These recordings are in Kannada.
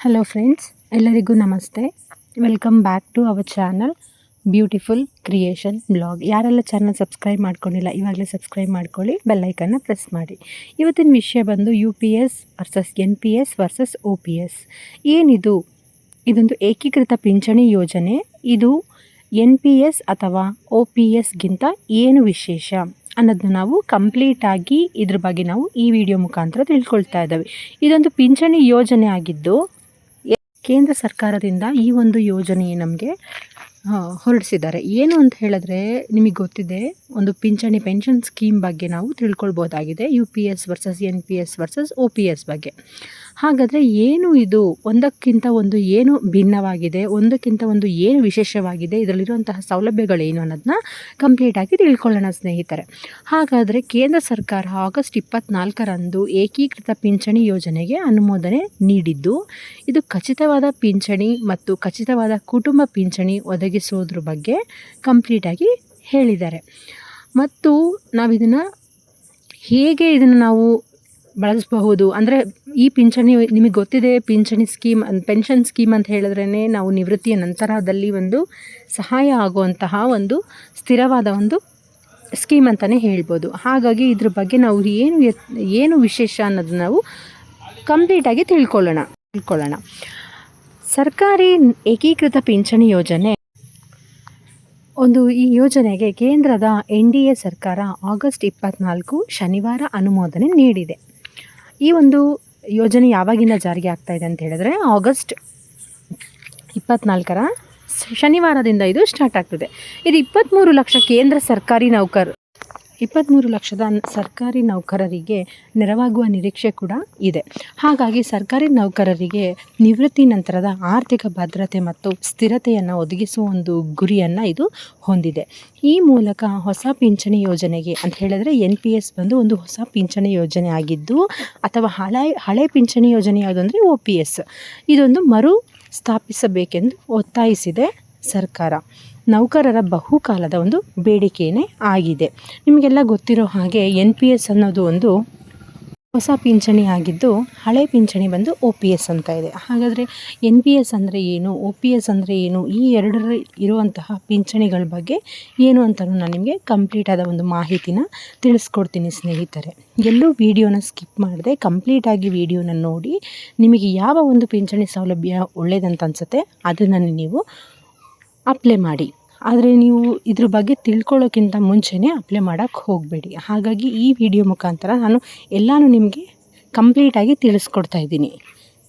ಹಲೋ ಫ್ರೆಂಡ್ಸ್ ಎಲ್ಲರಿಗೂ ನಮಸ್ತೆ. Welcome back to our channel beautiful creation blog ಯಾರೆಲ್ಲ ಚಾನಲ್ ಸಬ್ಸ್ಕ್ರೈಬ್ ಮಾಡ್ಕೊಂಡಿಲ್ಲ, ಇವಾಗಲೇ ಸಬ್ಸ್ಕ್ರೈಬ್ ಮಾಡ್ಕೊಳ್ಳಿ ಬೆಲ್ಲೈಕನ್ನ ಪ್ರೆಸ್ ಮಾಡಿ. ಇವತ್ತಿನ ವಿಷಯ ಬಂದು U P S versus N P S versus O P S ಏನಿದು? ಇದೊಂದು ಏಕೀಕೃತ ಪಿಂಚಣಿ ಯೋಜನೆ. ಇದು ಎನ್ ಪಿ ಎಸ್ ಅಥವಾ ಒ ಪಿ ಎಸ್ಗಿಂತ ಏನು ವಿಶೇಷ ಅನ್ನೋದನ್ನ ನಾವು ಕಂಪ್ಲೀಟಾಗಿ ಇದ್ರ ಬಗ್ಗೆ ನಾವು ಈ ವಿಡಿಯೋ ಮುಖಾಂತರ ತಿಳ್ಕೊಳ್ತಾ ಇದ್ದೇವೆ. ಇದೊಂದು ಪಿಂಚಣಿ ಯೋಜನೆ ಆಗಿದ್ದು ಕೇಂದ್ರ ಸರ್ಕಾರದಿಂದ ಈ ಒಂದು ಯೋಜನೆ ನಮಗೆ ಹೊರಡಿಸಿದ್ದಾರೆ. ಏನು ಅಂತ ಹೇಳಿದ್ರೆ ನಿಮಗೆ ಗೊತ್ತಿದೆ, ಒಂದು ಪಿಂಚಣಿ ಪೆನ್ಷನ್ ಸ್ಕೀಮ್ ಬಗ್ಗೆ ನಾವು ತಿಳ್ಕೊಳ್ಬೋದಾಗಿದೆ, U P S versus, N P S versus O P S ಬಗ್ಗೆ. ಹಾಗಾದರೆ ಏನು ಇದು? ಒಂದಕ್ಕಿಂತ ಒಂದು ಏನು ಭಿನ್ನವಾಗಿದೆ? ಒಂದಕ್ಕಿಂತ ಒಂದು ಏನು ವಿಶೇಷವಾಗಿದೆ? ಇದರಲ್ಲಿರುವಂತಹ ಸೌಲಭ್ಯಗಳೇನು ಅನ್ನೋದನ್ನ ಕಂಪ್ಲೀಟಾಗಿ ತಿಳ್ಕೊಳ್ಳೋಣ ಸ್ನೇಹಿತರೆ. ಹಾಗಾದರೆ ಕೇಂದ್ರ ಸರ್ಕಾರ ಆಗಸ್ಟ್ ಇಪ್ಪತ್ನಾಲ್ಕರಂದು ಏಕೀಕೃತ ಪಿಂಚಣಿ ಯೋಜನೆಗೆ ಅನುಮೋದನೆ ನೀಡಿದ್ದು, ಇದು ಖಚಿತವಾದ ಪಿಂಚಣಿ ಮತ್ತು ಖಚಿತವಾದ ಕುಟುಂಬ ಪಿಂಚಣಿ ಒದಗಿಸೋದ್ರ ಬಗ್ಗೆ ಕಂಪ್ಲೀಟಾಗಿ ಹೇಳಿದ್ದಾರೆ. ಮತ್ತು ನಾವಿದನ್ನು ಹೇಗೆ ಇದನ್ನು ನಾವು ಬಳಸಬಹುದು. ಅಂದರೆ ಈ ಪಿಂಚಣಿ ನಿಮಗೆ ಗೊತ್ತಿದೆ, ಪಿಂಚಣಿ ಸ್ಕೀಮ್ ಪೆನ್ಷನ್ ಸ್ಕೀಮ್ ಅಂತ ಹೇಳಿದ್ರೇ ನಾವು ನಿವೃತ್ತಿಯ ನಂತರದಲ್ಲಿ ಒಂದು ಸಹಾಯ ಆಗುವಂತಹ ಒಂದು ಸ್ಥಿರವಾದ ಒಂದು ಸ್ಕೀಮ್ ಅಂತಲೇ ಹೇಳ್ಬೋದು. ಹಾಗಾಗಿ ಇದ್ರ ಬಗ್ಗೆ ನಾವು ಏನು ಏನು ವಿಶೇಷ ಅನ್ನೋದು ನಾವು ಕಂಪ್ಲೀಟಾಗಿ ತಿಳ್ಕೊಳ್ಳೋಣ ತಿಳ್ಕೊಳ್ಳೋಣ. ಸರ್ಕಾರಿ ಏಕೀಕೃತ ಪಿಂಚಣಿ ಯೋಜನೆ ಒಂದು ಈ ಯೋಜನೆಗೆ ಕೇಂದ್ರದ ಎನ್ ಡಿ ಎ ಸರ್ಕಾರ ಆಗಸ್ಟ್ ಇಪ್ಪತ್ನಾಲ್ಕು ಶನಿವಾರ ಅನುಮೋದನೆ ನೀಡಿದೆ. ಈ ಒಂದು ಯೋಜನೆ ಯಾವಾಗಿಂದ ಜಾರಿಗೆ ಆಗ್ತಾ ಇದೆ ಅಂತ ಹೇಳಿದ್ರೆ ಆಗಸ್ಟ್ ಇಪ್ಪತ್ನಾಲ್ಕರ ಶನಿವಾರದಿಂದ ಇದು ಸ್ಟಾರ್ಟ್ ಆಗ್ತದೆ. ಇದು ಇಪ್ಪತ್ತ್ಮೂರು ಲಕ್ಷ ಕೇಂದ್ರ ಸರ್ಕಾರಿ ನೌಕರ ಇಪ್ಪತ್ತ್ಮೂರು ಲಕ್ಷದ ಸರ್ಕಾರಿ ನೌಕರರಿಗೆ ನೆರವಾಗುವ ನಿರೀಕ್ಷೆ ಕೂಡ ಇದೆ. ಹಾಗಾಗಿ ಸರ್ಕಾರಿ ನೌಕರರಿಗೆ ನಿವೃತ್ತಿ ನಂತರದ ಆರ್ಥಿಕ ಭದ್ರತೆ ಮತ್ತು ಸ್ಥಿರತೆಯನ್ನು ಒದಗಿಸುವ ಒಂದು ಗುರಿಯನ್ನು ಇದು ಹೊಂದಿದೆ. ಈ ಮೂಲಕ ಹೊಸ ಪಿಂಚಣಿ ಯೋಜನೆಗೆ ಅಂತ ಹೇಳಿದ್ರೆ ಎನ್ ಪಿ ಎಸ್ ಬಂದು ಒಂದು ಹೊಸ ಪಿಂಚಣಿ ಯೋಜನೆ ಆಗಿದ್ದು, ಅಥವಾ ಹಳೆ ಹಳೆ ಪಿಂಚಣಿ ಯೋಜನೆ ಯಾವುದು ಅಂದರೆ ಒ ಪಿ ಎಸ್. ಇದೊಂದು ಮರು ಸ್ಥಾಪಿಸಬೇಕೆಂದು ಒತ್ತಾಯಿಸಿದೆ ಸರ್ಕಾರ. ನೌಕರರ ಬಹುಕಾಲದ ಒಂದು ಬೇಡಿಕೆಯೇ ಆಗಿದೆ. ನಿಮಗೆಲ್ಲ ಗೊತ್ತಿರೋ ಹಾಗೆ ಎನ್ ಪಿ ಎಸ್ ಅನ್ನೋದು ಒಂದು ಹೊಸ ಪಿಂಚಣಿ ಆಗಿದ್ದು ಹಳೆ ಪಿಂಚಣಿ ಬಂದು ಒ ಪಿ ಎಸ್ ಅಂತ ಇದೆ. ಹಾಗಾದರೆ ಎನ್ ಪಿ ಎಸ್ ಅಂದರೆ ಏನು ಒ ಪಿ ಎಸ್ ಅಂದರೆ ಏನು, ಈ ಎರಡರ ಇರುವಂತಹ ಪಿಂಚಣಿಗಳ ಬಗ್ಗೆ ಏನು ಅಂತ ನಾನು ನಿಮಗೆ ಕಂಪ್ಲೀಟ್ ಆದ ಒಂದು ಮಾಹಿತಿನ ತಿಳಿಸ್ಕೊಡ್ತೀನಿ ಸ್ನೇಹಿತರೆ. ಎಲ್ಲೂ ವಿಡಿಯೋನ ಸ್ಕಿಪ್ ಮಾಡಿದೆ ಕಂಪ್ಲೀಟಾಗಿ ವಿಡಿಯೋನ ನೋಡಿ ನಿಮಗೆ ಯಾವ ಒಂದು ಪಿಂಚಣಿ ಸೌಲಭ್ಯ ಒಳ್ಳೆಯದಂತ ಅನಿಸುತ್ತೆ ಅದನ್ನು ನೀವು ಅಪ್ಲೈ ಮಾಡಿ. ಆದರೆ ನೀವು ಇದ್ರ ಬಗ್ಗೆ ತಿಳ್ಕೊಳ್ಳೋಕ್ಕಿಂತ ಮುಂಚೆನೇ ಅಪ್ಲೈ ಮಾಡೋಕ್ಕೆ ಹೋಗಬೇಡಿ. ಹಾಗಾಗಿ ಈ ವಿಡಿಯೋ ಮುಖಾಂತರ ನಾನು ಎಲ್ಲನೂ ನಿಮಗೆ ಕಂಪ್ಲೀಟಾಗಿ ತಿಳಿಸ್ಕೊಡ್ತಾ ಇದ್ದೀನಿ.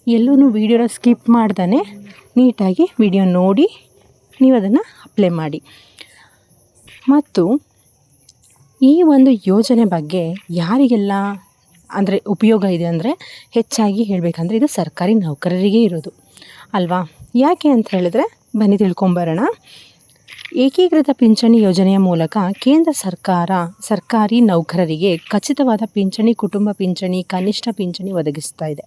ಎಲ್ಲೂ ವೀಡಿಯೋನ ಸ್ಕಿಪ್ ಮಾಡ್ದೇ ನೀಟಾಗಿ ವಿಡಿಯೋ ನೋಡಿ ನೀವು ಅದನ್ನು ಅಪ್ಲೈ ಮಾಡಿ. ಮತ್ತು ಈ ಒಂದು ಯೋಜನೆ ಬಗ್ಗೆ ಯಾರಿಗೆಲ್ಲ ಅಂದರೆ ಉಪಯೋಗ ಇದೆ ಅಂದರೆ ಹೆಚ್ಚಾಗಿ ಹೇಳಬೇಕಂದ್ರೆ ಇದು ಸರ್ಕಾರಿ ನೌಕರರಿಗೆ ಇರೋದು. ಅಲ್ವಾ? ಯಾಕೆ ಅಂತ ಹೇಳಿದ್ರೆ ಬನ್ನಿ ತಿಳ್ಕೊಂಬರೋಣ. ಏಕೀಕೃತ ಪಿಂಚಣಿ ಯೋಜನೆಯ ಮೂಲಕ ಕೇಂದ್ರ ಸರ್ಕಾರ ಸರ್ಕಾರಿ ನೌಕರರಿಗೆ ಖಚಿತವಾದ ಪಿಂಚಣಿ, ಕುಟುಂಬ ಪಿಂಚಣಿ, ಕನಿಷ್ಠ ಪಿಂಚಣಿ ಒದಗಿಸ್ತಾ ಇದೆ.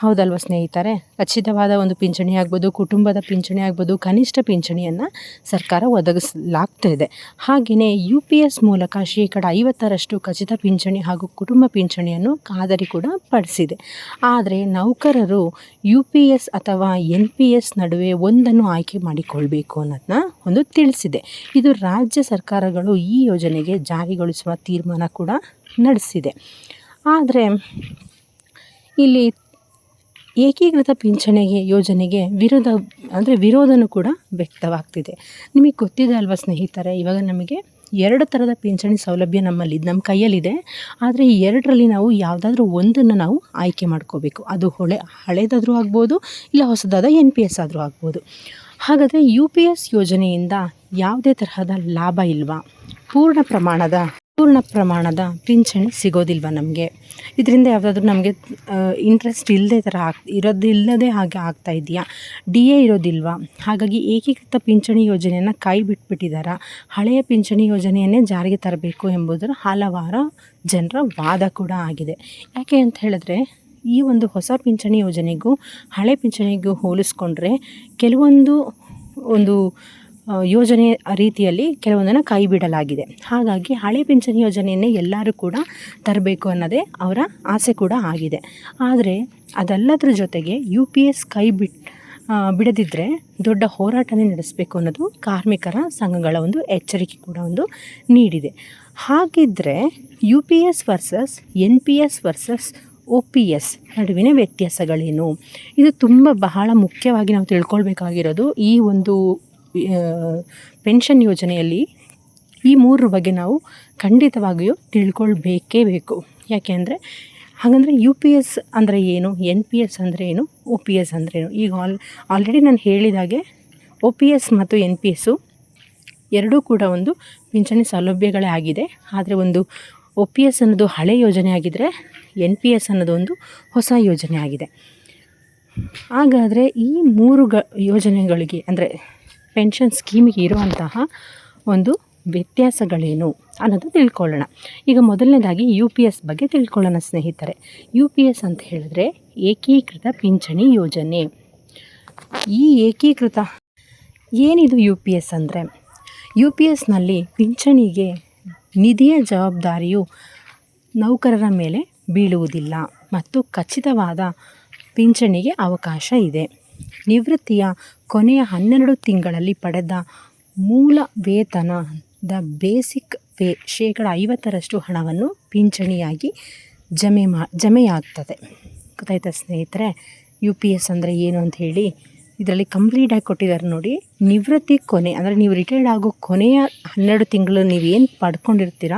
ಹೌದಲ್ವ ಸ್ನೇಹಿತರೆ? ಖಚಿತವಾದ ಒಂದು ಪಿಂಚಣಿ ಆಗ್ಬೋದು, ಕುಟುಂಬದ ಪಿಂಚಣಿ ಆಗ್ಬೋದು, ಕನಿಷ್ಠ ಪಿಂಚಣಿಯನ್ನು ಸರ್ಕಾರ ಒದಗಿಸಲಾಗ್ತಾ ಇದೆ. ಹಾಗೆಯೇ ಯು ಪಿ ಎಸ್ ಮೂಲಕ ಶೇಕಡ ಐವತ್ತರಷ್ಟು ಖಚಿತ ಪಿಂಚಣಿ ಹಾಗೂ ಕುಟುಂಬ ಪಿಂಚಣಿಯನ್ನು ಕಾದರಿ ಕೂಡ ಪಡಿಸಿದೆ. ಆದರೆ ನೌಕರರು ಯು ಪಿ ಎಸ್ ಅಥವಾ ಎನ್ ಪಿ ಎಸ್ ನಡುವೆ ಒಂದನ್ನು ಆಯ್ಕೆ ಮಾಡಿಕೊಳ್ಬೇಕು ಅನ್ನೋದನ್ನ ಒಂದು ತಿಳಿಸಿದೆ. ಇದು ರಾಜ್ಯ ಸರ್ಕಾರಗಳು ಈ ಯೋಜನೆಗೆ ಜಾರಿಗೊಳಿಸುವ ತೀರ್ಮಾನ ಕೂಡ ನಡೆಸಿದೆ. ಆದರೆ ಇಲ್ಲಿ ಏಕೀಕೃತ ಪಿಂಚಣಿಗೆ ಯೋಜನೆಗೆ ವಿರೋಧ, ಅಂದರೆ ವಿರೋಧನೂ ಕೂಡ ವ್ಯಕ್ತವಾಗ್ತಿದೆ. ನಿಮಗೆ ಗೊತ್ತಿದೆ ಅಲ್ವಾ ಸ್ನೇಹಿತರೆ, ಇವಾಗ ನಮಗೆ ಎರಡು ಥರದ ಪಿಂಚಣಿ ಸೌಲಭ್ಯ ನಮ್ಮಲ್ಲಿ ನಮ್ಮ ಕೈಯಲ್ಲಿದೆ. ಆದರೆ ಈ ಎರಡರಲ್ಲಿ ನಾವು ಯಾವುದಾದ್ರೂ ಒಂದನ್ನು ನಾವು ಆಯ್ಕೆ ಮಾಡ್ಕೋಬೇಕು. ಅದು ಹೊಳೆ, ಹಳೇದಾದರೂ ಆಗ್ಬೋದು, ಇಲ್ಲ ಹೊಸದಾದ ಎನ್ ಪಿ ಎಸ್ ಆದರೂ ಆಗ್ಬೋದು. ಹಾಗಾದರೆ ಯು ಪಿ ಎಸ್ ಯೋಜನೆಯಿಂದ ಯಾವುದೇ ತರಹದ ಲಾಭ ಇಲ್ವಾ? ಪೂರ್ಣ ಪ್ರಮಾಣದ ಪೂರ್ಣ ಪ್ರಮಾಣದ ಪಿಂಚಣಿ ಸಿಗೋದಿಲ್ವ ನಮಗೆ? ಇದರಿಂದ ಯಾವುದಾದ್ರೂ ನಮಗೆ ಇಂಟ್ರೆಸ್ಟ್ ಇಲ್ಲದೆ ಥರ ಆಗ್ ಇರೋದಿಲ್ಲದೆ ಹಾಗೆ ಆಗ್ತಾ ಇದೆಯಾ ಡಿ ಎ ಇರೋದಿಲ್ವಾ? ಹಾಗಾಗಿ ಏಕೀಕೃತ ಪಿಂಚಣಿ ಯೋಜನೆಯನ್ನು ಕೈ ಬಿಟ್ಬಿಟ್ಟಿದ್ದಾರಾ ಹಳೆಯ ಪಿಂಚಣಿ ಯೋಜನೆಯನ್ನೇ ಜಾರಿಗೆ ತರಬೇಕು ಎಂಬುದರ ಹಲವಾರು ಜನರ ವಾದ ಕೂಡ ಆಗಿದೆ. ಯಾಕೆ ಅಂತ ಹೇಳಿದ್ರೆ, ಈ ಒಂದು ಹೊಸ ಪಿಂಚಣಿ ಯೋಜನೆಗೂ ಹಳೆ ಪಿಂಚಣಿಗೂ ಹೋಲಿಸ್ಕೊಂಡ್ರೆ, ಕೆಲವೊಂದು ಒಂದು ಯೋಜನೆ ರೀತಿಯಲ್ಲಿ ಕೆಲವೊಂದನ್ನು ಕೈ ಬಿಡಲಾಗಿದೆ ಹಾಗಾಗಿ ಹಳೆ ಪಿಂಚಣಿ ಯೋಜನೆಯನ್ನೇ ಎಲ್ಲರೂ ಕೂಡ ತರಬೇಕು ಅನ್ನೋದೇ ಅವರ ಆಸೆ ಕೂಡ ಆಗಿದೆ. ಆದರೆ ಅದೆಲ್ಲದರ ಜೊತೆಗೆ ಯು ಪಿ ಎಸ್ ಕೈ ಬಿಟ್ಟು ಬಿಡದಿದ್ದರೆ ದೊಡ್ಡ ಹೋರಾಟನೇ ನಡೆಸಬೇಕು ಅನ್ನೋದು ಕಾರ್ಮಿಕರ ಸಂಘಗಳ ಒಂದು ಎಚ್ಚರಿಕೆ ಕೂಡ ಒಂದು ನೀಡಿದೆ. ಹಾಗಿದ್ದರೆ U P S versus, N P S versus, O P S ನಡುವಿನ ವ್ಯತ್ಯಾಸಗಳೇನು? ಇದು ತುಂಬ ಬಹಳ ಮುಖ್ಯವಾಗಿ ನಾವು ತಿಳ್ಕೊಳ್ಬೇಕಾಗಿರೋದು ಈ ಒಂದು ಪೆನ್ಷನ್ ಯೋಜನೆಯಲ್ಲಿ ಈ ಮೂರರ ಬಗ್ಗೆ ನಾವು ಖಂಡಿತವಾಗಿಯೂ ತಿಳ್ಕೊಳ್ಬೇಕೇ ಬೇಕು. ಯಾಕೆ ಅಂದರೆ, ಹಾಗಂದರೆ ಯು ಪಿ ಎಸ್ ಅಂದರೆ ಏನು ಎನ್ ಪಿ ಎಸ್ ಅಂದರೆ ಏನು ಒ ಪಿ ಎಸ್ ಅಂದರೆ ಏನು? ಈಗ ಆಲ್ ಆಲ್ರೆಡಿ ನಾನು ಹೇಳಿದಾಗೆ ಒ ಪಿ ಎಸ್ ಮತ್ತು ಎನ್ ಪಿ ಎಸ್ಸು ಎರಡೂ ಕೂಡ ಒಂದು ಪಿಂಚಣಿ ಸೌಲಭ್ಯಗಳೇ ಆಗಿದೆ. ಆದರೆ ಒಂದು ಒ ಪಿ ಎಸ್ ಅನ್ನೋದು ಹಳೆ ಯೋಜನೆ ಆಗಿದ್ದರೆ ಎನ್ ಪಿ ಎಸ್ ಅನ್ನೋದು ಒಂದು ಹೊಸ ಯೋಜನೆ ಆಗಿದೆ. ಹಾಗಾದರೆ ಈ ಮೂರು ಗ, ಯೋಜನೆಗಳಿಗೆ ಅಂದರೆ ಪೆನ್ಷನ್ ಸ್ಕೀಮಿಗೆ ಇರುವಂತಹ ಒಂದು ವ್ಯತ್ಯಾಸಗಳೇನು ಅನ್ನೋದು ತಿಳ್ಕೊಳ್ಳೋಣ. ಈಗ ಮೊದಲನೇದಾಗಿ ಯು ಪಿ ಎಸ್ ಬಗ್ಗೆ ತಿಳ್ಕೊಳ್ಳೋಣ ಸ್ನೇಹಿತರೆ. ಯು ಪಿ ಎಸ್ ಅಂತ ಹೇಳಿದ್ರೆ ಏಕೀಕೃತ ಪಿಂಚಣಿ ಯೋಜನೆ. ಈ ಏಕೀಕೃತ ಏನಿದು ಯು ಪಿ ಎಸ್ ಅಂದರೆ? ಯು ಪಿ ಎಸ್ನಲ್ಲಿ ಪಿಂಚಣಿಗೆ ನಿಧಿಯ ಜವಾಬ್ದಾರಿಯು ನೌಕರರ ಮೇಲೆ ಬೀಳುವುದಿಲ್ಲ ಮತ್ತು ಖಚಿತವಾದ ಪಿಂಚಣಿಗೆ ಅವಕಾಶ ಇದೆ. ನಿವೃತ್ತಿಯ ಕೊನೆಯ ಹನ್ನೆರಡು ತಿಂಗಳಲ್ಲಿ ಪಡೆದ ಮೂಲ ವೇತನದ ಬೇಸಿಕ್ ಪೇ ಶೇಕಡ ಐವತ್ತರಷ್ಟು ಹಣವನ್ನು ಪಿಂಚಣಿಯಾಗಿ ಜಮೆ ಮಾ, ಜಮೆಯಾಗ್ತದೆ. ಗೊತ್ತಾಯ್ತಾ ಸ್ನೇಹಿತರೆ? ಯು ಪಿ ಎಸ್ ಅಂದರೆ ಏನು ಅಂತ ಹೇಳಿ ಇದರಲ್ಲಿ ಕಂಪ್ಲೀಟಾಗಿ ಕೊಟ್ಟಿದ್ದಾರೆ ನೋಡಿ. ನಿವೃತ್ತಿ ಕೊನೆ, ಅಂದರೆ ನೀವು ರಿಟೈರ್ಡ್ ಆಗೋ ಕೊನೆಯ ಹನ್ನೆರಡು ತಿಂಗಳು ನೀವೇನು ಪಡ್ಕೊಂಡಿರ್ತೀರ,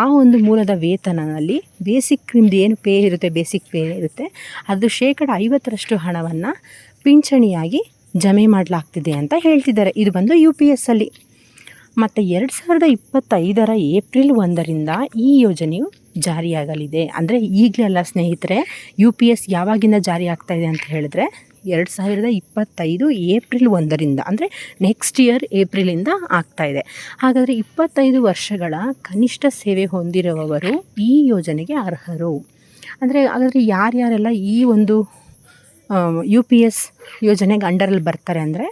ಆ ಒಂದು ಮೂಲದ ವೇತನದಲ್ಲಿ ಬೇಸಿಕ್ ನಿಮ್ಮದು ಏನು ಪೇ ಇರುತ್ತೆ, ಬೇಸಿಕ್ ಪೇ ಇರುತ್ತೆ ಅದು ಶೇಕಡ ಐವತ್ತರಷ್ಟು ಹಣವನ್ನು ಪಿಂಚಣಿಯಾಗಿ ಜಮೆ ಮಾಡಲಾಗ್ತಿದೆ ಅಂತ ಹೇಳ್ತಿದ್ದಾರೆ. ಇದು ಬಂದು ಯು ಪಿ ಎಸ್ಸಲ್ಲಿ ಮತ್ತು ಎರಡು ಸಾವಿರದ ಇಪ್ಪತ್ತೈದರ ಏಪ್ರಿಲ್ ಒಂದರಿಂದ ಈ ಯೋಜನೆಯು ಜಾರಿಯಾಗಲಿದೆ. ಅಂದರೆ ಈಗಲೇ ಅಲ್ಲ ಸ್ನೇಹಿತರೆ ಯು ಪಿ ಎಸ್ ಯಾವಾಗಿಂದ ಜಾರಿ ಆಗ್ತಾ ಇದೆ ಅಂತ ಹೇಳಿದ್ರೆ ಎರಡು ಸಾವಿರದ ಇಪ್ಪತ್ತೈದು ಏಪ್ರಿಲ್ ಒಂದರಿಂದ, ಅಂದರೆ ನೆಕ್ಸ್ಟ್ ಇಯರ್ ಏಪ್ರಿಲಿಂದ ಇದೆ. ಹಾಗಾದರೆ ಇಪ್ಪತ್ತೈದು ವರ್ಷಗಳ ಕನಿಷ್ಠ ಸೇವೆ ಹೊಂದಿರುವವರು ಈ ಯೋಜನೆಗೆ ಅರ್ಹರು. ಅಂದರೆ ಹಾಗಾದರೆ ಯಾರ್ಯಾರೆಲ್ಲ ಈ ಒಂದು ಯು ಪಿ ಎಸ್ ಯೋಜನೆಗೆ ಅಂಡರಲ್ಲಿ ಬರ್ತಾರೆ ಅಂದರೆ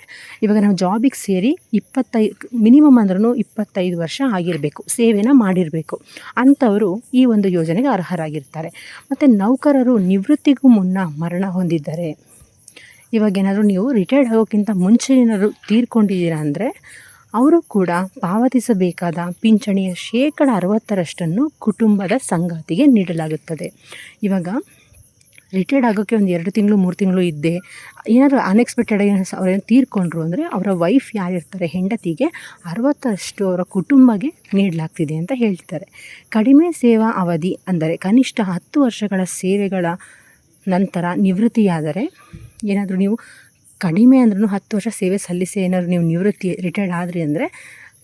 ಇವಾಗ ನಾವು ಜಾಬಿಗೆ ಸೇರಿ ಇಪ್ಪತ್ತೈ ಮಿನಿಮಮ್ ಅಂದ್ರೂ ಇಪ್ಪತ್ತೈದು ವರ್ಷ ಆಗಿರಬೇಕು, ಸೇವೆನ ಮಾಡಿರಬೇಕು. ಅಂಥವರು ಈ ಒಂದು ಯೋಜನೆಗೆ ಅರ್ಹರಾಗಿರ್ತಾರೆ. ಮತ್ತು ನೌಕರರು ನಿವೃತ್ತಿಗೂ ಮುನ್ನ ಮರಣ ಹೊಂದಿದ್ದಾರೆ, ಇವಾಗ ಏನಾದರೂ ನೀವು ರಿಟೈರ್ಡ್ ಆಗೋಕ್ಕಿಂತ ಮುಂಚೆ ಏನಾದರೂ ತೀರ್ಕೊಂಡಿದ್ದೀರಾ ಅಂದರೆ, ಅವರು ಕೂಡ ಪಾವತಿಸಬೇಕಾದ ಪಿಂಚಣಿಯ ಶೇಕಡ ಅರವತ್ತರಷ್ಟನ್ನು ಕುಟುಂಬದ ಸಂಗಾತಿಗೆ ನೀಡಲಾಗುತ್ತದೆ. ಇವಾಗ ರಿಟೈರ್ಡ್ ಆಗೋಕ್ಕೆ ಒಂದು ಎರಡು ತಿಂಗಳು, ಮೂರು ತಿಂಗಳು ಇದ್ದೆ, ಏನಾದರೂ ಅನ್ಎಕ್ಸ್ಪೆಕ್ಟೆಡ್ ಅವ್ರೇನು ತೀರ್ಕೊಂಡ್ರು ಅಂದರೆ ಅವರ ವೈಫ್ ಯಾರಿರ್ತಾರೆ ಹೆಂಡತಿಗೆ ಅರವತ್ತರಷ್ಟು ಅವರ ಕುಟುಂಬಗೆ ನೀಡಲಾಗ್ತಿದೆ ಅಂತ ಹೇಳ್ತಾರೆ. ಕಡಿಮೆ ಸೇವಾ ಅವಧಿ ಅಂದರೆ ಕನಿಷ್ಠ ಹತ್ತು ವರ್ಷಗಳ ಸೇವೆಗಳ ನಂತರ ನಿವೃತ್ತಿಯಾದರೆ ಏನಾದರೂ ನೀವು ಕಡಿಮೆ ಅಂದ್ರೂ ಹತ್ತು ವರ್ಷ ಸೇವೆ ಸಲ್ಲಿಸಿ ಏನಾದರೂ ನೀವು ನಿವೃತ್ತಿ ರಿಟೈರ್ಡ್ ಆದ್ರಿ ಅಂದರೆ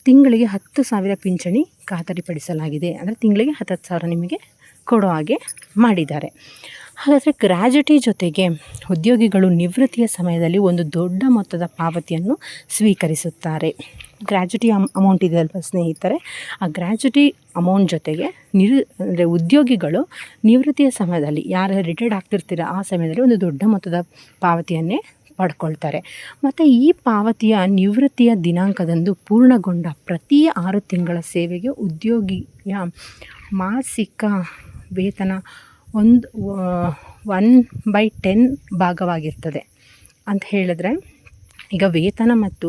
ತಿಂಗಳಿಗೆ ಹತ್ತು ಸಾವಿರ ಪಿಂಚಣಿ ಖಾತರಿಪಡಿಸಲಾಗಿದೆ. ಅಂದರೆ ತಿಂಗಳಿಗೆ ಹತ್ತತ್ತು ಸಾವಿರ ನಿಮಗೆ ಕೊಡೋ ಹಾಗೆ ಮಾಡಿದ್ದಾರೆ. ಹಾಗಾದರೆ ಗ್ರ್ಯಾಜುಟಿ ಜೊತೆಗೆ ಉದ್ಯೋಗಿಗಳು ನಿವೃತ್ತಿಯ ಸಮಯದಲ್ಲಿ ಒಂದು ದೊಡ್ಡ ಮೊತ್ತದ ಪಾವತಿಯನ್ನು ಸ್ವೀಕರಿಸುತ್ತಾರೆ. ಗ್ರ್ಯಾಜುಟಿ ಅಮ್, ಅಮೌಂಟ್ ಇದೆ ಅಲ್ವಾ ಸ್ನೇಹಿತರೆ? ಆ ಗ್ರ್ಯಾಜುಟಿ ಅಮೌಂಟ್ ಜೊತೆಗೆ ನಿರ್, ಅಂದರೆ ಉದ್ಯೋಗಿಗಳು ನಿವೃತ್ತಿಯ ಸಮಯದಲ್ಲಿ, ಯಾರು ರಿಟೈರ್ಡ್ ಆಗ್ತಿರ್ತೀರ ಆ ಸಮಯದಲ್ಲಿ ಒಂದು ದೊಡ್ಡ ಮೊತ್ತದ ಪಾವತಿಯನ್ನೇ ಪಡ್ಕೊಳ್ತಾರೆ. ಮತ್ತು ಈ ಪಾವತಿಯ ನಿವೃತ್ತಿಯ ದಿನಾಂಕದಂದು ಪೂರ್ಣಗೊಂಡ ಪ್ರತಿ ಆರು ತಿಂಗಳ ಸೇವೆಗೆ ಉದ್ಯೋಗಿಯ ಮಾಸಿಕ ವೇತನ ಒಂದು ಒನ್ ಬೈ ಟೆನ್ ಭಾಗವಾಗಿರ್ತದೆ ಅಂತ ಹೇಳಿದ್ರೆ, ಈಗ ವೇತನ ಮತ್ತು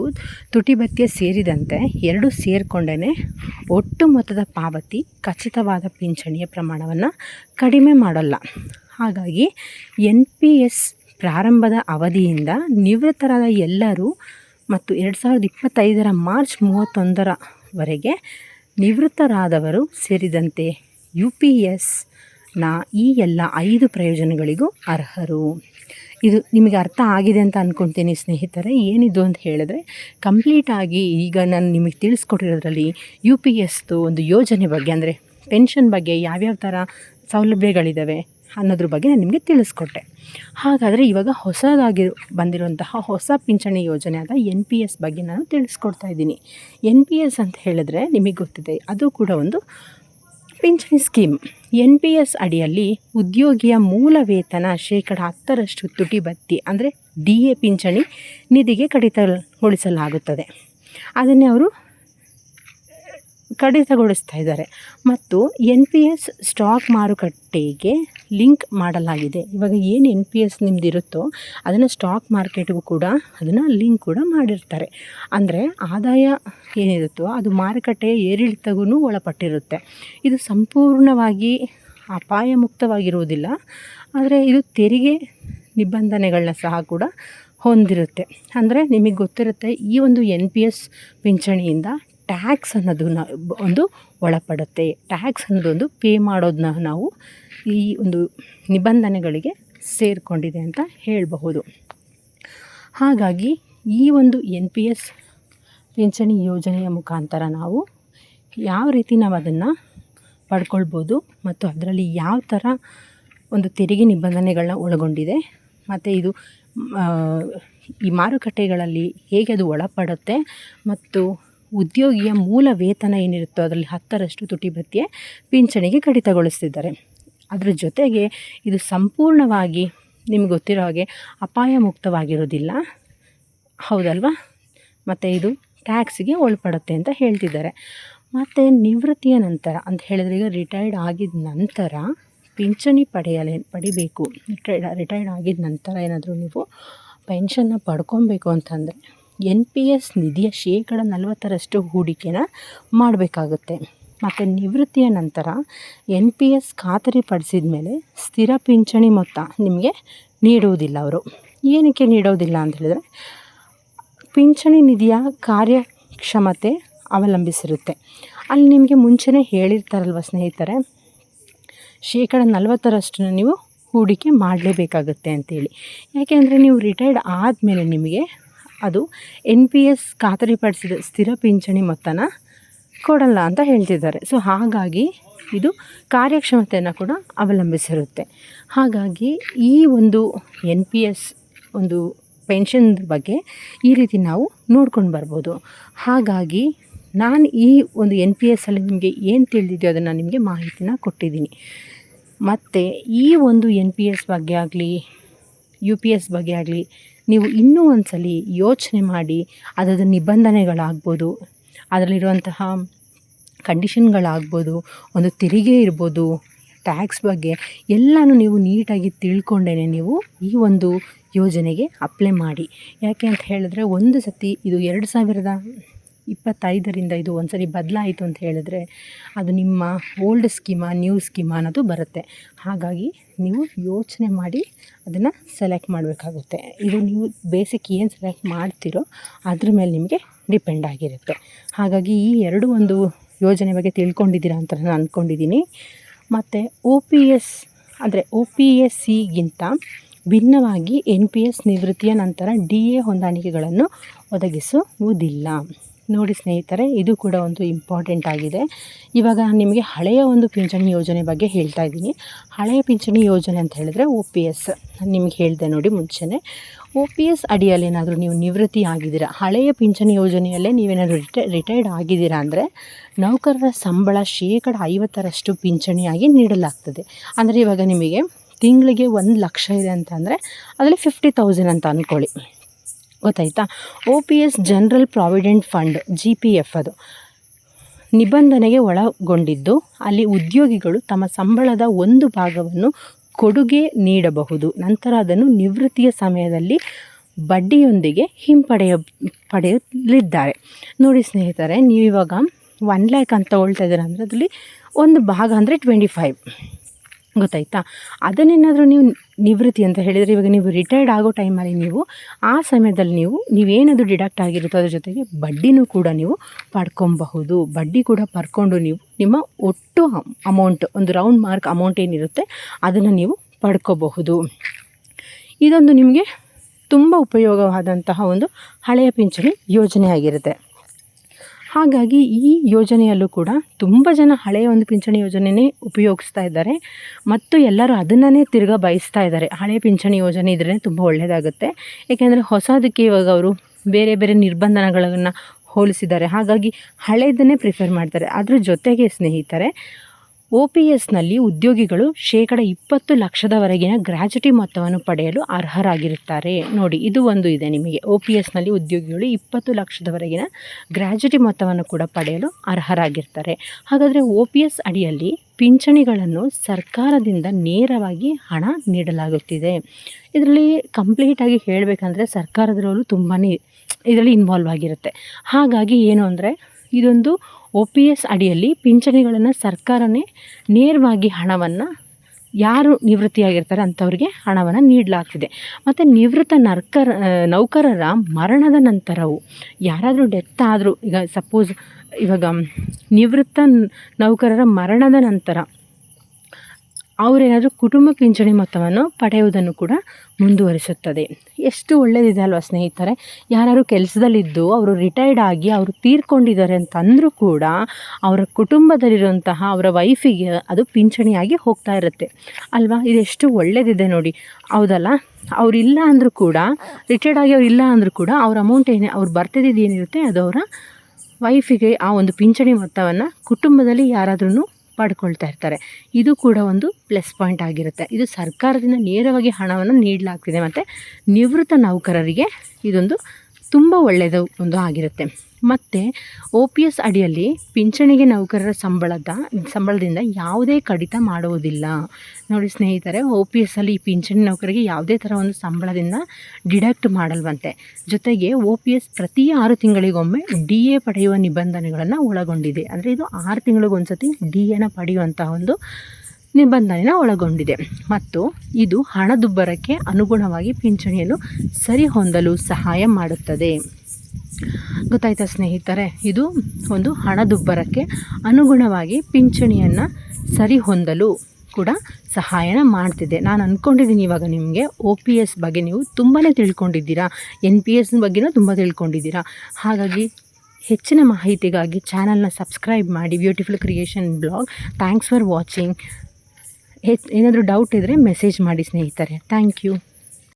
ತುಟಿ ಭತ್ಯೆ ಸೇರಿದಂತೆ ಎರಡು ಸೇರಿಕೊಂಡೇ ಒಟ್ಟು ಮೊತ್ತದ ಪಾವತಿ ಖಚಿತವಾದ ಪಿಂಚಣಿಯ ಪ್ರಮಾಣವನ್ನು ಕಡಿಮೆ ಮಾಡಲ್ಲ. ಹಾಗಾಗಿ ಎನ್ ಪಿ ಎಸ್ ಪ್ರಾರಂಭದ ಅವಧಿಯಿಂದ ನಿವೃತ್ತರಾದ ಎಲ್ಲರೂ ಮತ್ತು ಎರಡು ಸಾವಿರದ ಇಪ್ಪತ್ತೈದರ ಮಾರ್ಚ್ ಮೂವತ್ತೊಂದರವರೆಗೆ ನಿವೃತ್ತರಾದವರು ಸೇರಿದಂತೆ ಯು ಪಿ ಎಸ್ ನ ಈ ಎಲ್ಲ ಐದು ಪ್ರಯೋಜನಗಳಿಗೂ ಅರ್ಹರು. ಇದು ನಿಮಗೆ ಅರ್ಥ ಆಗಿದೆ ಅಂತ ಅಂದ್ಕೊಳ್ತೀನಿ ಸ್ನೇಹಿತರೆ. ಏನಿದು ಅಂತ ಹೇಳಿದ್ರೆ ಕಂಪ್ಲೀಟಾಗಿ ಈಗ ನಾನು ನಿಮಗೆ ತಿಳಿಸ್ಕೊಟ್ಟಿರೋದ್ರಲ್ಲಿ ಯು ಪಿ ಎಸ್ದು ಒಂದು ಯೋಜನೆ ಬಗ್ಗೆ, ಅಂದರೆ ಪೆನ್ಷನ್ ಬಗ್ಗೆ ಯಾವ್ಯಾವ ಥರ ಸೌಲಭ್ಯಗಳಿದ್ದಾವೆ ಅನ್ನೋದ್ರ ಬಗ್ಗೆ ನಾನು ನಿಮಗೆ ತಿಳಿಸ್ಕೊಟ್ಟೆ. ಹಾಗಾದರೆ ಇವಾಗ ಹೊಸದಾಗಿ ಬಂದಿರುವಂತಹ ಹೊಸ ಪಿಂಚಣಿ ಯೋಜನೆ ಆದ ಎನ್ ಪಿ ಎಸ್ ಬಗ್ಗೆ ನಾನು ತಿಳಿಸ್ಕೊಡ್ತಾ ಇದ್ದೀನಿ. ಎನ್ ಪಿ ಎಸ್ ಅಂತ ಹೇಳಿದ್ರೆ ನಿಮಗೆ ಗೊತ್ತಿದೆ, ಅದು ಕೂಡ ಒಂದು ಪಿಂಚಣಿ ಸ್ಕೀಮ್ ಎನ್ ಪಿ ಎಸ್ ಅಡಿಯಲ್ಲಿ ಉದ್ಯೋಗಿಯ ಮೂಲ ವೇತನ ಶೇಕಡ ಹತ್ತರಷ್ಟು ತುಟಿ ಬತ್ತಿ ಅಂದರೆ ಡಿ ಎ ಪಿಂಚಣಿ ನಿಧಿಗೆ ಕಡಿತಗೊಳಿಸಲಾಗುತ್ತದೆ. ಅದನ್ನೇ ಅವರು ಕಡಿತಗೊಳಿಸ್ತಾ ಇದ್ದಾರೆ. ಮತ್ತು ಎನ್ ಪಿ ಎಸ್ ಸ್ಟಾಕ್ ಮಾರುಕಟ್ಟೆಗೆ ಲಿಂಕ್ ಮಾಡಲಾಗಿದೆ. ಇವಾಗ ಏನು ಎನ್ ಪಿ ಎಸ್ ನಿಮ್ದು ಇರುತ್ತೋ ಅದನ್ನು ಸ್ಟಾಕ್ ಮಾರ್ಕೆಟ್ಗೂ ಕೂಡ ಅದನ್ನು ಲಿಂಕ್ ಕೂಡ ಮಾಡಿರ್ತಾರೆ. ಅಂದರೆ ಆದಾಯ ಏನಿರುತ್ತೋ ಅದು ಮಾರುಕಟ್ಟೆಯ ಏರಿಳಿತಗೂ ಒಳಪಟ್ಟಿರುತ್ತೆ. ಇದು ಸಂಪೂರ್ಣವಾಗಿ ಅಪಾಯ ಮುಕ್ತವಾಗಿರುವುದಿಲ್ಲ. ಆದರೆ ಇದು ತೆರಿಗೆ ನಿಬಂಧನೆಗಳನ್ನ ಸಹ ಕೂಡ ಹೊಂದಿರುತ್ತೆ. ಅಂದರೆ ನಿಮಗೆ ಗೊತ್ತಿರುತ್ತೆ ಈ ಒಂದು ಎನ್ ಪಿ ಎಸ್ ಪಿಂಚಣಿಯಿಂದ ಟ್ಯಾಕ್ಸ್ ಅನ್ನೋದು ನ ಒಂದು ಒಳಪಡುತ್ತೆ. ಟ್ಯಾಕ್ಸ್ ಅನ್ನೋದೊಂದು ಪೇ ಮಾಡೋದನ್ನ ನಾವು ಈ ಒಂದು ನಿಬಂಧನೆಗಳಿಗೆ ಸೇರಿಕೊಂಡಿದೆ ಅಂತ ಹೇಳಬಹುದು. ಹಾಗಾಗಿ ಈ ಒಂದು ಎನ್ ಪಿ ಎಸ್ ಪಿಂಚಣಿ ಯೋಜನೆಯ ಮುಖಾಂತರ ನಾವು ಯಾವ ರೀತಿ ನಾವು ಅದನ್ನು ಪಡ್ಕೊಳ್ಬೋದು ಮತ್ತು ಅದರಲ್ಲಿ ಯಾವ ಥರ ಒಂದು ತೆರಿಗೆ ನಿಬಂಧನೆಗಳನ್ನ ಒಳಗೊಂಡಿದೆ ಮತ್ತು ಇದು ಈ ಮಾರುಕಟ್ಟೆಗಳಲ್ಲಿ ಹೇಗೆ ಅದು ಒಳಪಡುತ್ತೆ ಮತ್ತು ಉದ್ಯೋಗಿಯ ಮೂಲ ವೇತನ ಏನಿರುತ್ತೋ ಅದರಲ್ಲಿ ಹತ್ತರಷ್ಟು ತುಟಿ ಭತ್ಯೆ ಪಿಂಚಣಿಗೆ ಕಡಿತಗೊಳಿಸ್ತಿದ್ದಾರೆ. ಅದ್ರ ಜೊತೆಗೆ ಇದು ಸಂಪೂರ್ಣವಾಗಿ ನಿಮ್ಗೆ ಗೊತ್ತಿರೋ ಹಾಗೆ ಅಪಾಯ ಮುಕ್ತವಾಗಿರೋದಿಲ್ಲ ಹೌದಲ್ವಾ? ಮತ್ತು ಇದು ಟ್ಯಾಕ್ಸಿಗೆ ಒಳಪಡುತ್ತೆ ಅಂತ ಹೇಳ್ತಿದ್ದಾರೆ. ಮತ್ತು ನಿವೃತ್ತಿಯ ನಂತರ ಅಂತ ಹೇಳಿದ್ರೆ ಈಗ ರಿಟೈರ್ಡ್ ಆಗಿದ ನಂತರ ಪಿಂಚಣಿ ಪಡೆಯಲೇ, ಪಡಿಬೇಕು. ರಿಟೈರ್ಡ್ ರಿಟೈರ್ಡ್ ಆಗಿದ ನಂತರ ಏನಾದರೂ ನೀವು ಪೆನ್ಷನ್ನ ಪಡ್ಕೊಬೇಕು ಅಂತಂದರೆ ಎನ್ ಪಿ ಎಸ್ ನಿಧಿಯ ಶೇಕಡ ನಲವತ್ತರಷ್ಟು ಹೂಡಿಕೆನ ಮಾಡಬೇಕಾಗುತ್ತೆ. ಮತ್ತು ನಿವೃತ್ತಿಯ ನಂತರ ಎನ್ ಪಿ ಎಸ್ ಖಾತರಿಪಡಿಸಿದ ಮೇಲೆ ಸ್ಥಿರ ಪಿಂಚಣಿ ಮೊತ್ತ ನಿಮಗೆ ನೀಡುವುದಿಲ್ಲ ಅವರು. ಏನಕ್ಕೆ ನೀಡೋದಿಲ್ಲ ಅಂತ ಹೇಳಿದ್ರೆ ಪಿಂಚಣಿ ನಿಧಿಯ ಕಾರ್ಯಕ್ಷಮತೆ ಅವಲಂಬಿಸಿರುತ್ತೆ. ಅಲ್ಲಿ ನಿಮಗೆ ಮುಂಚೆನೇ ಹೇಳಿರ್ತಾರಲ್ವ ಸ್ನೇಹಿತರೆ, ಶೇಕಡ ನಲವತ್ತರಷ್ಟನ್ನು ನೀವು ಹೂಡಿಕೆ ಮಾಡಲೇಬೇಕಾಗುತ್ತೆ ಅಂತೇಳಿ ಯಾಕೆಂದರೆ ನೀವು ರಿಟೈರ್ಡ್ ಆದಮೇಲೆ ನಿಮಗೆ ಅದು ಎನ್ ಪಿ ಎಸ್ ಖಾತರಿಪಡಿಸಿದ ಸ್ಥಿರ ಪಿಂಚಣಿ ಮೊತ್ತನ ಕೊಡಲ್ಲ ಅಂತ ಹೇಳ್ತಿದ್ದಾರೆ. ಸೊ ಹಾಗಾಗಿ ಇದು ಕಾರ್ಯಕ್ಷಮತೆಯನ್ನು ಕೂಡ ಅವಲಂಬಿಸಿರುತ್ತೆ. ಹಾಗಾಗಿ ಈ ಒಂದು ಎನ್ ಪಿ ಎಸ್ ಒಂದು ಪೆನ್ಷನ್ ಬಗ್ಗೆ ಈ ರೀತಿ ನಾವು ನೋಡ್ಕೊಂಡು ಬರ್ಬೋದು. ಹಾಗಾಗಿ ನಾನು ಈ ಒಂದು ಎನ್ ಪಿ ಎಸ್ಸಲ್ಲಿ ನಿಮಗೆ ಏನು ತಿಳಿದಿದೆಯೋ ಅದನ್ನು ನಿಮಗೆ ಮಾಹಿತಿನ ಕೊಟ್ಟಿದ್ದೀನಿ. ಮತ್ತು ಈ ಒಂದು ಎನ್ ಪಿ ಎಸ್ ಬಗ್ಗೆ ಆಗಲಿ ಯು ಪಿ ಎಸ್ ಬಗ್ಗೆ ಆಗಲಿ ನೀವು ಇನ್ನೂ ಒಂದು ಸಲ ಯೋಚನೆ ಮಾಡಿ ಅದರ ನಿಬಂಧನೆಗಳಾಗ್ಬೋದು, ಅದರಲ್ಲಿರುವಂತಹ ಕಂಡೀಷನ್ಗಳಾಗ್ಬೋದು ಒಂದು ತೆರಿಗೆ ಇರ್ಬೋದು ಟ್ಯಾಕ್ಸ್ ಬಗ್ಗೆ ಎಲ್ಲನೂ ನೀವು ನೀಟಾಗಿ ತಿಳ್ಕೊಂಡೇ ನೀವು ಈ ಒಂದು ಯೋಜನೆಗೆ ಅಪ್ಲೈ ಮಾಡಿ. ಯಾಕೆ ಅಂತ ಹೇಳಿದ್ರೆ ಒಂದು ಸತಿ ಇದು ಎರಡು ಸಾವಿರದ ಇಪ್ಪತ್ತೈದರಿಂದ ಇದು ಒಂದು ಸರಿ ಬದಲಾಯಿತು ಅಂತ ಹೇಳಿದ್ರೆ ಅದು ನಿಮ್ಮ ಓಲ್ಡ್ ಸ್ಕೀಮಾ ನ್ಯೂ ಸ್ಕೀಮಾ ಅನ್ನೋದು ಬರುತ್ತೆ. ಹಾಗಾಗಿ ನೀವು ಯೋಚನೆ ಮಾಡಿ ಅದನ್ನು ಸೆಲೆಕ್ಟ್ ಮಾಡಬೇಕಾಗುತ್ತೆ. ಇದು ನೀವು ಬೇಸಿಕ್ ಏನು ಸೆಲೆಕ್ಟ್ ಮಾಡ್ತೀರೋ ಅದ್ರ ಮೇಲೆ ನಿಮಗೆ ಡಿಪೆಂಡ್ ಆಗಿರುತ್ತೆ. ಹಾಗಾಗಿ ಈ ಎರಡು ಒಂದು ಯೋಜನೆ ಬಗ್ಗೆ ತಿಳ್ಕೊಂಡಿದ್ದೀರಾ ಅಂತ ನಾನು ಅಂದ್ಕೊಂಡಿದ್ದೀನಿ ಮತ್ತು ಒ ಪಿ ಎಸ್, ಅಂದರೆ ಒ ಪಿ ಎಸ್ ಸಿಗಿಂತ ಭಿನ್ನವಾಗಿ ಎನ್ ಪಿ ಎಸ್ ನಿವೃತ್ತಿಯ ನಂತರ ಡಿ ಎ ಹೊಂದಾಣಿಕೆಗಳನ್ನು ಒದಗಿಸುವುದಿಲ್ಲ. ನೋಡಿ ಸ್ನೇಹಿತರೆ, ಇದು ಕೂಡ ಒಂದು ಇಂಪಾರ್ಟೆಂಟ್ ಆಗಿದೆ. ಇವಾಗ ನಾನು ನಿಮಗೆ ಹಳೆಯ ಒಂದು ಪಿಂಚಣಿ ಯೋಜನೆ ಬಗ್ಗೆ ಹೇಳ್ತಾ ಇದ್ದೀನಿ. ಹಳೆಯ ಪಿಂಚಣಿ ಯೋಜನೆ ಅಂತ ಹೇಳಿದ್ರೆ ಒ ಪಿ ಎಸ್. ನಿಮಗೆ ಹೇಳಿದೆ ನೋಡಿ ಮುಂಚೆನೇ. ಒ ಪಿ ಎಸ್ ಅಡಿಯಲ್ಲಿ ಏನಾದರೂ ನೀವು ನಿವೃತ್ತಿ ಆಗಿದ್ದೀರಾ? ಹಳೆಯ ಪಿಂಚಣಿ ಯೋಜನೆಯಲ್ಲೇ ನೀವೇನಾದರೂ ರಿಟೈ, ರಿಟೈರ್ಡ್ ಆಗಿದ್ದೀರಾ ಅಂದರೆ ನೌಕರರ ಸಂಬಳ ಶೇಕಡ ಐವತ್ತರಷ್ಟು ಪಿಂಚಣಿಯಾಗಿ ನೀಡಲಾಗ್ತದೆ. ಅಂದರೆ ಇವಾಗ ನಿಮಗೆ ತಿಂಗಳಿಗೆ ಒಂದು ಲಕ್ಷ ಇದೆ ಅಂತಂದರೆ ಅದರಲ್ಲಿ ಫಿಫ್ಟಿ ತೌಸಂಡ್ ಅಂತ ಅಂದ್ಕೊಳ್ಳಿ ಗೊತ್ತಾಯ್ತಾ? O P S general provident fund G P F ಅದು. ನಿಬಂಧನೆಗೆ ಒಳಗೊಂಡಿದ್ದು ಅಲ್ಲಿ ಉದ್ಯೋಗಿಗಳು ತಮ್ಮ ಸಂಬಳದ ಒಂದು ಭಾಗವನ್ನು ಕೊಡುಗೆ ನೀಡಬಹುದು. ನಂತರ ಅದನ್ನು ನಿವೃತ್ತಿಯ ಸಮಯದಲ್ಲಿ ಬಡ್ಡಿಯೊಂದಿಗೆ ಹಿಂಪಡೆಯ, ಪಡೆಯಲಿದ್ದಾರೆ. ನೋಡಿ ಸ್ನೇಹಿತರೆ, ನೀವಿವಾಗ ಒನ್ ಲ್ಯಾಕ್ ಅಂತ ತಗೊಳ್ತಾ ಇದ್ದೀರ ಅಂದರೆ ಅದರಲ್ಲಿ ಒಂದು ಭಾಗ ಅಂದರೆ ಟ್ವೆಂಟಿ ಫೈವ್ ಗೊತ್ತಾಯ್ತಾ? ಅದನ್ನೇನಾದರೂ ನೀವು ನಿವೃತ್ತಿ ಅಂತ ಹೇಳಿದರೆ ಇವಾಗ ನೀವು ರಿಟೈರ್ಡ್ ಆಗೋ ಟೈಮಲ್ಲಿ ನೀವು ಆ ಸಮಯದಲ್ಲಿ ನೀವು ನೀವೇನಾದರೂ ಡಿಡಕ್ಟ್ ಆಗಿರುತ್ತೋ ಅದ್ರ ಜೊತೆಗೆ ಬಡ್ಡಿನೂ ಕೂಡ ನೀವು ಪಡ್ಕೊಬಹುದು. ಬಡ್ಡಿ ಕೂಡ ಪಡ್ಕೊಂಡು ನೀವು ನಿಮ್ಮ ಒಟ್ಟು ಅಮೌಂಟ್ ಒಂದು ರೌಂಡ್ ಮಾರ್ಕ್ ಅಮೌಂಟ್ ಏನಿರುತ್ತೆ ಅದನ್ನು ನೀವು ಪಡ್ಕೋಬಹುದು. ಇದೊಂದು ನಿಮಗೆ ತುಂಬ ಉಪಯೋಗವಾದಂತಹ ಒಂದು ಹಳೆಯ ಪಿಂಚಣಿ ಯೋಜನೆ ಆಗಿರುತ್ತೆ. ಹಾಗಾಗಿ ಈ ಯೋಜನೆಯಲ್ಲೂ ಕೂಡ ತುಂಬ ಜನ ಹಳೆಯ ಒಂದು ಪಿಂಚಣಿ ಯೋಜನೆಯೇ ಉಪಯೋಗಿಸ್ತಾ ಇದ್ದಾರೆ. ಮತ್ತು ಎಲ್ಲರೂ ಅದನ್ನೇ ತಿರ್ಗಾ ಬಯಸ್ತಾ ಇದ್ದಾರೆ. ಹಳೆಯ ಪಿಂಚಣಿ ಯೋಜನೆ ಇದ್ರೇ ತುಂಬ ಒಳ್ಳೆಯದಾಗುತ್ತೆ ಏಕೆಂದರೆ ಹೊಸದಕ್ಕೆ ಇವಾಗ ಅವರು ಬೇರೆ ಬೇರೆ ನಿರ್ಬಂಧನಗಳನ್ನು ಹೋಲಿಸಿದ್ದಾರೆ. ಹಾಗಾಗಿ ಹಳೆಯದನ್ನೇ ಪ್ರಿಫರ್ ಮಾಡ್ತಾರೆ. ಅದ್ರ ಜೊತೆಗೆ ಸ್ನೇಹಿತರೆ ಒ ಪಿ ಎಸ್ನಲ್ಲಿ ಉದ್ಯೋಗಿಗಳು ಶೇಕಡ ಇಪ್ಪತ್ತು ಲಕ್ಷದವರೆಗಿನ ಗ್ರ್ಯಾಚ್ಯುಟಿ ಮೊತ್ತವನ್ನು ಪಡೆಯಲು ಅರ್ಹರಾಗಿರುತ್ತಾರೆ. ನೋಡಿ, ಇದು ಒಂದು ಇದೆ ನಿಮಗೆ. ಒ ಪಿ ಎಸ್ನಲ್ಲಿ ಉದ್ಯೋಗಿಗಳು ಇಪ್ಪತ್ತು ಲಕ್ಷದವರೆಗಿನ ಗ್ರ್ಯಾಚ್ಯುಟಿ ಮೊತ್ತವನ್ನು ಕೂಡ ಪಡೆಯಲು ಅರ್ಹರಾಗಿರ್ತಾರೆ. ಹಾಗಾದರೆ ಒ ಪಿ ಎಸ್ ಅಡಿಯಲ್ಲಿ ಪಿಂಚಣಿಗಳನ್ನು ಸರ್ಕಾರದಿಂದ ನೇರವಾಗಿ ಹಣ ನೀಡಲಾಗುತ್ತಿದೆ. ಇದರಲ್ಲಿ ಕಂಪ್ಲೀಟಾಗಿ ಹೇಳಬೇಕಂದ್ರೆ ಸರ್ಕಾರದವರು ತುಂಬಾ ಇದರಲ್ಲಿ ಇನ್ವಾಲ್ವ್ ಆಗಿರುತ್ತೆ. ಹಾಗಾಗಿ ಏನು ಅಂದರೆ, ಇದೊಂದು ಒ ಪಿ ಎಸ್ ಅಡಿಯಲ್ಲಿ ಪಿಂಚಣಿಗಳನ್ನು ಸರ್ಕಾರನೇ ನೇರವಾಗಿ ಹಣವನ್ನು ಯಾರು ನಿವೃತ್ತಿಯಾಗಿರ್ತಾರೆ ಅಂಥವ್ರಿಗೆ ಹಣವನ್ನು ನೀಡಲಾಗ್ತಿದೆ. ಮತ್ತು ನಿವೃತ್ತ ನರ್ಕರ ನೌಕರರ ಮರಣದ ನಂತರವು ಯಾರಾದರೂ ಡೆತ್ ಆದರೂ, ಈಗ ಸಪೋಸ್ ಇವಾಗ ನಿವೃತ್ತ ನೌಕರರ ಮರಣದ ನಂತರ ಅವರೇನಾದರೂ ಕುಟುಂಬ ಪಿಂಚಣಿ ಮೊತ್ತವನ್ನು ಪಡೆಯುವುದನ್ನು ಕೂಡ ಮುಂದುವರಿಸುತ್ತದೆ. ಎಷ್ಟು ಒಳ್ಳೆಯದಿದೆ ಅಲ್ವಾ ಸ್ನೇಹಿತರೆ? ಯಾರಾದ್ರು ಕೆಲಸದಲ್ಲಿದ್ದು ಅವರು ರಿಟೈರ್ಡ್ ಆಗಿ ಅವರು ತೀರ್ಕೊಂಡಿದ್ದಾರೆ ಅಂತಂದರೂ ಕೂಡ ಅವರ ಕುಟುಂಬದಲ್ಲಿರುವಂತಹ ಅವರ ವೈಫಿಗೆ ಅದು ಪಿಂಚಣಿಯಾಗಿ ಹೋಗ್ತಾ ಇರುತ್ತೆ. ಅಲ್ವಾ? ಇದೆಷ್ಟು ಒಳ್ಳೆಯದಿದೆ ನೋಡಿ. ಹೌದಲ್ಲ? ಅವರಿಲ್ಲ ಅಂದರೂ ಕೂಡ ರಿಟೈರ್ಡ್ ಆಗಿ ಅವ್ರು ಇಲ್ಲ ಅಂದರೂ ಕೂಡ ಅವ್ರ ಅಮೌಂಟ್ ಏನೇ, ಅವ್ರು ಬರ್ತಿದ್ದು ಏನಿರುತ್ತೆ ಅದು ಅವರ ವೈಫಿಗೆ ಆ ಒಂದು ಪಿಂಚಣಿ ಮೊತ್ತವನ್ನು ಕುಟುಂಬದಲ್ಲಿ ಯಾರಾದ್ರೂ ಪಡ್ಕೊಳ್ತಾ ಇರ್ತಾರೆ. ಇದು ಕೂಡ ಒಂದು ಪ್ಲಸ್ ಪಾಯಿಂಟ್ ಆಗಿರುತ್ತೆ. ಇದು ಸರ್ಕಾರದಿಂದ ನೇರವಾಗಿ ಹಣವನ್ನು ನೀಡಲಾಗ್ತಿದೆ ಮತ್ತು ನಿವೃತ್ತ ನೌಕರರಿಗೆ ಇದೊಂದು ತುಂಬ ಒಳ್ಳೆಯದು ಒಂದು ಆಗಿರುತ್ತೆ. ಮತ್ತು ಒ ಪಿ ಎಸ್ ಅಡಿಯಲ್ಲಿ ಪಿಂಚಣಿಗೆ ನೌಕರರ ಸಂಬಳದ, ಸಂಬಳದಿಂದ ಯಾವುದೇ ಕಡಿತ ಮಾಡುವುದಿಲ್ಲ. ನೋಡಿ ಸ್ನೇಹಿತರೆ ಒ ಪಿ ಎಸ್ಸಲ್ಲಿ ಈ ಪಿಂಚಣಿ ನೌಕರಿಗೆ ಯಾವುದೇ ಥರ ಒಂದು ಸಂಬಳದಿಂದ ಡಿಡಕ್ಟ್ ಮಾಡಲ್ವಂತೆ. ಜೊತೆಗೆ ಒ ಪಿ ಎಸ್ ಪ್ರತಿ ಆರು ತಿಂಗಳಿಗೊಮ್ಮೆ ಡಿ ಎ ಪಡೆಯುವ ನಿಬಂಧನೆಗಳನ್ನು ಒಳಗೊಂಡಿದೆ. ಅಂದರೆ ಇದು ಆರು ತಿಂಗಳಿಗೊಂದ್ಸತಿ ಡಿ ಎನ ಪಡೆಯುವಂತಹ ಒಂದು ನಿಬಂಧನೆಯನ್ನು ಒಳಗೊಂಡಿದೆ. ಮತ್ತು ಇದು ಹಣದುಬ್ಬರಕ್ಕೆ ಅನುಗುಣವಾಗಿ ಪಿಂಚಣಿಯನ್ನು ಸರಿಹೊಂದಲು ಸಹಾಯ ಮಾಡುತ್ತದೆ. ಗೊತ್ತಾಯ್ತಾ ಸ್ನೇಹಿತರೆ, ಇದು ಒಂದು ಹಣದುಬ್ಬರಕ್ಕೆ ಅನುಗುಣವಾಗಿ ಪಿಂಚಣಿಯನ್ನು ಸರಿ ಹೊಂದಲು ಕೂಡ ಸಹಾಯನ ಮಾಡ್ತಿದೆ. ನಾನು ಅಂದ್ಕೊಂಡಿದ್ದೀನಿ ಇವಾಗ ನಿಮಗೆ ಒ ಪಿ ಎಸ್ ಬಗ್ಗೆ ನೀವು ತುಂಬಾ ತಿಳ್ಕೊಂಡಿದ್ದೀರಾ, ಎನ್ ಪಿ ಎಸ್ ಬಗ್ಗೆನೂ ತುಂಬ ತಿಳ್ಕೊಂಡಿದ್ದೀರಾ. ಹಾಗಾಗಿ ಹೆಚ್ಚಿನ ಮಾಹಿತಿಗಾಗಿ ಚಾನಲ್ನ ಸಬ್ಸ್ಕ್ರೈಬ್ ಮಾಡಿ, beautiful creation blog. Thanks for watching. ಏನಾದರೂ ಡೌಟ್ ಇದ್ದರೆ ಮೆಸೇಜ್ ಮಾಡಿ ಸ್ನೇಹಿತರೆ. Thank you.